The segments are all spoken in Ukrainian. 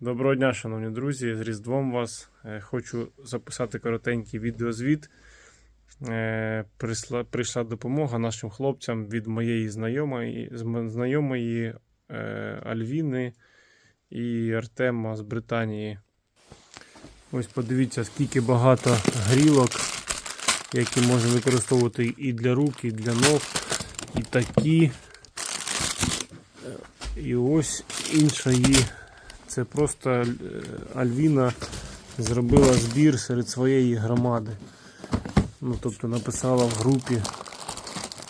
Доброго дня, шановні друзі! З Різдвом вас. Е, Хочу записати коротенький відеозвіт. Е, Прийшла, прийшла допомога нашим хлопцям від моєї знайомої, знайомої е, Альвіни і Артема з Британії. Ось подивіться, скільки багато грілок, які можна використовувати і для рук, і для ног, і такі. І ось іншої. Це просто е, Альвіна зробила збір серед своєї громади. Ну, тобто написала в групі,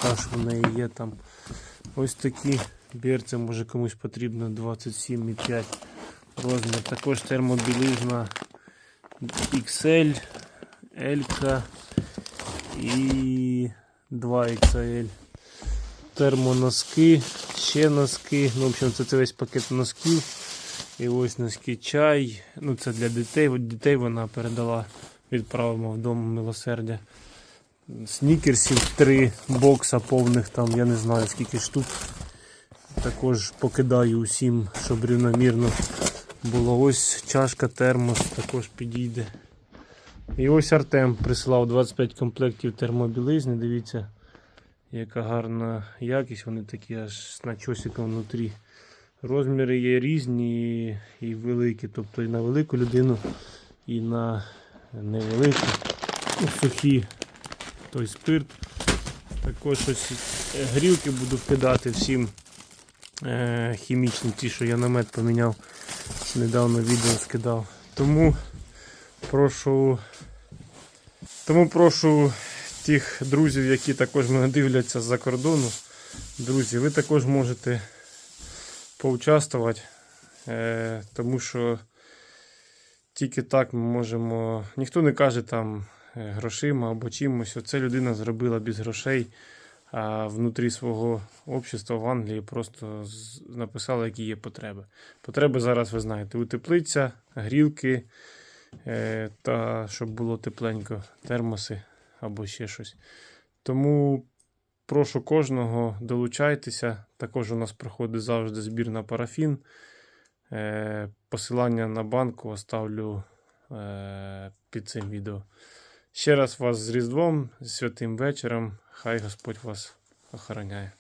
та що в неї є там. Ось такі берці, може комусь потрібно 27,5 розмір. Також термобілизна XL, L і 2XL. Термоноски, ще носки. Ну, в общем, це, це весь пакет носків. І ось носки чай. Ну, це для дітей. От дітей вона передала, відправимо в дом милосердя. Снікерсів три бокса повних, там я не знаю скільки штук. Також покидаю усім, щоб рівномірно було. Ось чашка термос також підійде. І ось Артем прислав 25 комплектів термобілизни. Дивіться, яка гарна якість. Вони такі аж з начосиком внутрі. Розміри є різні і, великі, тобто і на велику людину, і на невелику. Ну, сухі той спирт. Також ось е, грілки буду вкидати всім е, хімічні, ті, що я намет поміняв. Недавно відео скидав. Тому прошу, тому прошу тих друзів, які також мене дивляться з-за кордону. Друзі, ви також можете поучаствувати, е, тому що тільки так ми можемо. Ніхто не каже там е, грошима або чимось. Оце людина зробила без грошей, а внутрі свого общества в Англії просто написала, які є потреби. Потреби зараз ви знаєте: утеплиця, грілки е, та щоб було тепленько, термоси або ще щось. Тому Прошу кожного, долучайтеся. Також у нас проходить завжди збір на парафін. Е, Посилання на банку оставлю е, під цим відео. Ще раз вас з Різдвом, з святим вечором. Хай Господь вас охороняє.